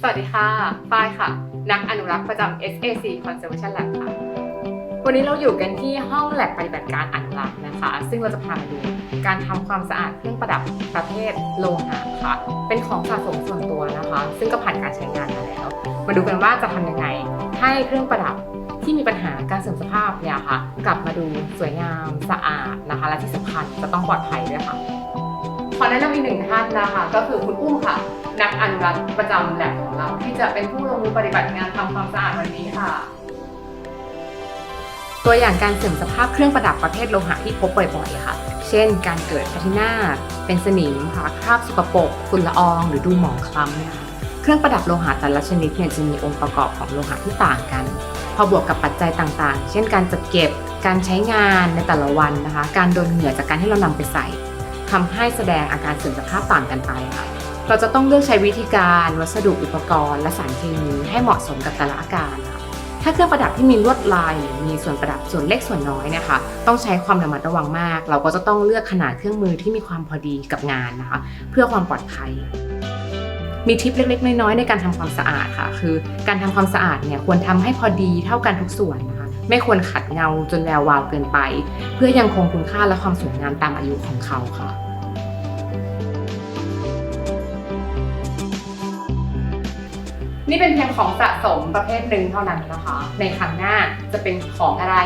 สวัสดีค่ะ ฝ้ายค่ะ นักอนุรักษ์ประจำ SAC Conservation Lab ค่ะ วันนี้เราอยู่กันที่ห้องแลบปฏิบัติการอนุรักษ์นะคะ ซึ่งเราจะพามาดูการทำความสะอาดเครื่องประดับประเภทโลหะค่ะ เป็นของสะสมส่วนตัวนะคะ ซึ่งก็ผ่านการใช้งานมาแล้ว มาดูกันว่าจะทำยังไง ให้เครื่องประดับที่มีปัญหาการเสื่อมสภาพเนี่ยค่ะ กลับมาดูสวยงามสะอาดนะคะ และที่สำคัญจะต้องปลอดภัยด้วยค่ะ ขอแนะนำอีกหนึ่งท่านนะคะ ก็คือคุณอุ้มค่ะ นักอนุรักษ์ประจำแลบของเรา ที่จะเป็นผู้ลงมือปฏิบัติงานทำความสะอาดวันนี้ค่ะ ตัวอย่างการเสื่อมสภาพเครื่องประดับประเภทโลหะที่พบบ่อยๆค่ะ เช่น การเกิดแพทินาเป็นสนิมค่ะคราบสกปรกฝุ่นละออง หรือดูหมองคล้ำเนี่ยค่ะเครื่องประดับโลหะแต่ละชนิดเนี่ยจะมีองค์ประกอบของโลหะที่ต่างกัน พอบวกกับปัจจัยต่างๆ เช่นการจัดเก็บ การใช้งานในแต่ละวันนะคะ การโดนเหงื่อจากการที่เรานำไปใส่ ทำให้แสดงอาการเสื่อมสภาพต่างกันไปค่ะเราจะต้องเลือกใช้วิธีการวัสดุอุปกรณ์ และสารเคมีให้เหมาะสมกับแต่ละอาการค่ะถ้าเครื่องประดับที่มีลวดลายหรือมีส่วนประดับส่วนเล็กส่วนน้อยนี่ยค่ะต้องใช้ความระมัดระวังมาก เราก็จะต้องเลือกขนาดเครื่องมือที่มีความพอดีกับงานนะคะ เพื่อความปลอดภัย มีทิปเล็กๆ น้อยๆ ในการทำความสะอาดค่ะ คือ การทำความสะอาดเนี่ยควรทำให้พอดีเท่ากันทุกส่วนนะ ไม่ควรขัดเงาจนแวววาวเกินไป เพื่อยังคงคุณค่าและความสวยงามตามอายุของเขาค่ะนี่เป็นเพียงของสะสมประเภทหนึ่งเท่านั้นนะคะ ในครั้งหน้าจะเป็นของอะไร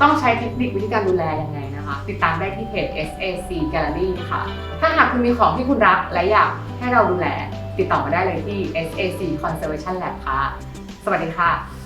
ต้องใช้เทคนิควิธีการดูแลยังไงนะคะ ติดตามได้ที่เพจ SAC Gallery ค่ะ ถ้าหากคุณมีของที่คุณรักและอยากให้เราดูแล ติดต่อมาได้เลยที่ SAC Conservation Lab ค่ะ สวัสดีค่ะ